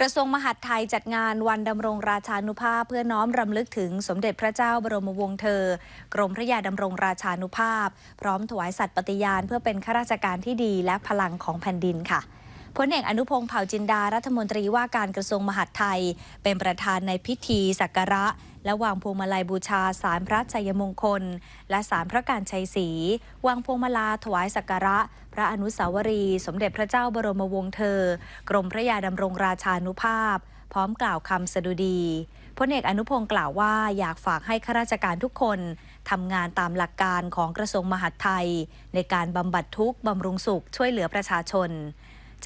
กระทรวงมหาดไทยจัดงานวันดำรงราชานุภาพเพื่อน้อมรำลึกถึงสมเด็จพระเจ้าบรมวงศ์เธอ กรมพระยาดำรงราชานุภาพ พร้อมถวายสัตย์ปฏิญาณเพื่อเป็นข้าราชการที่ดีและพลังของแผ่นดินค่ะ พลเอกอนุพงศ์เผ่าจินดารัฐมนตรีว่าการกระทรวงมหาดไทย เป็นประธานในพิธีสักการะ และวางพวงมาลัยบูชาสารพระชัยมงคล และสารพระการชัยศรีวางพวงมาลาถวายสักการะ พระอนุสาวรีย์สมเด็จพระเจ้าบรมวงศ์เธอ กรมพระยาดำรงราชานุภาพ พร้อมกล่าวคำสดุดีพลเอกอนุพงศ์กล่าวว่าอยากฝากให้ข้าราชการทุกคนทำงานตามหลักการของกระทรวงมหาดไทย ในการบำบัดทุกข์บำรุงสุขช่วยเหลือประชาชน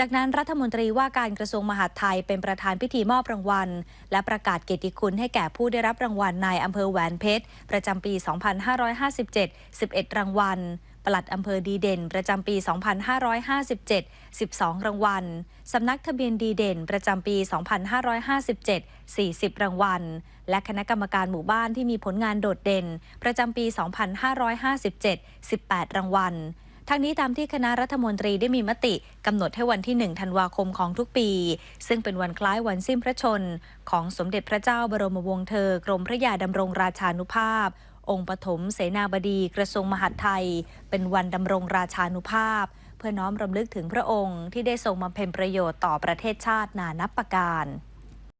จากนั้นรัฐมนตรีว่าการกระทรวงมหาดไทยเป็นประธานพิธีมอบรางวัล และประกาศเกียรติคุณให้แก่ผู้ได้รับรางวัลในอำเภอแหวนเพชร ประจำปี 2557 11 รางวัลปลัดอำเภอดีเด่น ประจำปี 2557 12 รางวัล สำนักทะเบียนดีเด่น ประจำปี 2557 40 รางวัล และคณะกรรมการหมู่บ้านที่มีผลงานโดดเด่น ประจำปี 2557 18 รางวัล ทั้งนี้ตามที่คณะรัฐมนตรีได้มีมติกำหนดให้วันที่ 1 ธันวาคมของทุกปี ซึ่งเป็นวันคล้ายวันสิ้นพระชน ของสมเด็จพระเจ้าบรมวงศ์เธอกรมพระยาดำรงราชานุภาพ องค์ปฐมเสนาบดีกระทรวงมหาดไทย เป็นวันดำรงราชานุภาพ เพื่อน้อมรำลึกถึงพระองค์ที่ได้ทรงมาเพ็ญประโยชน์ต่อประเทศชาตินานับประการ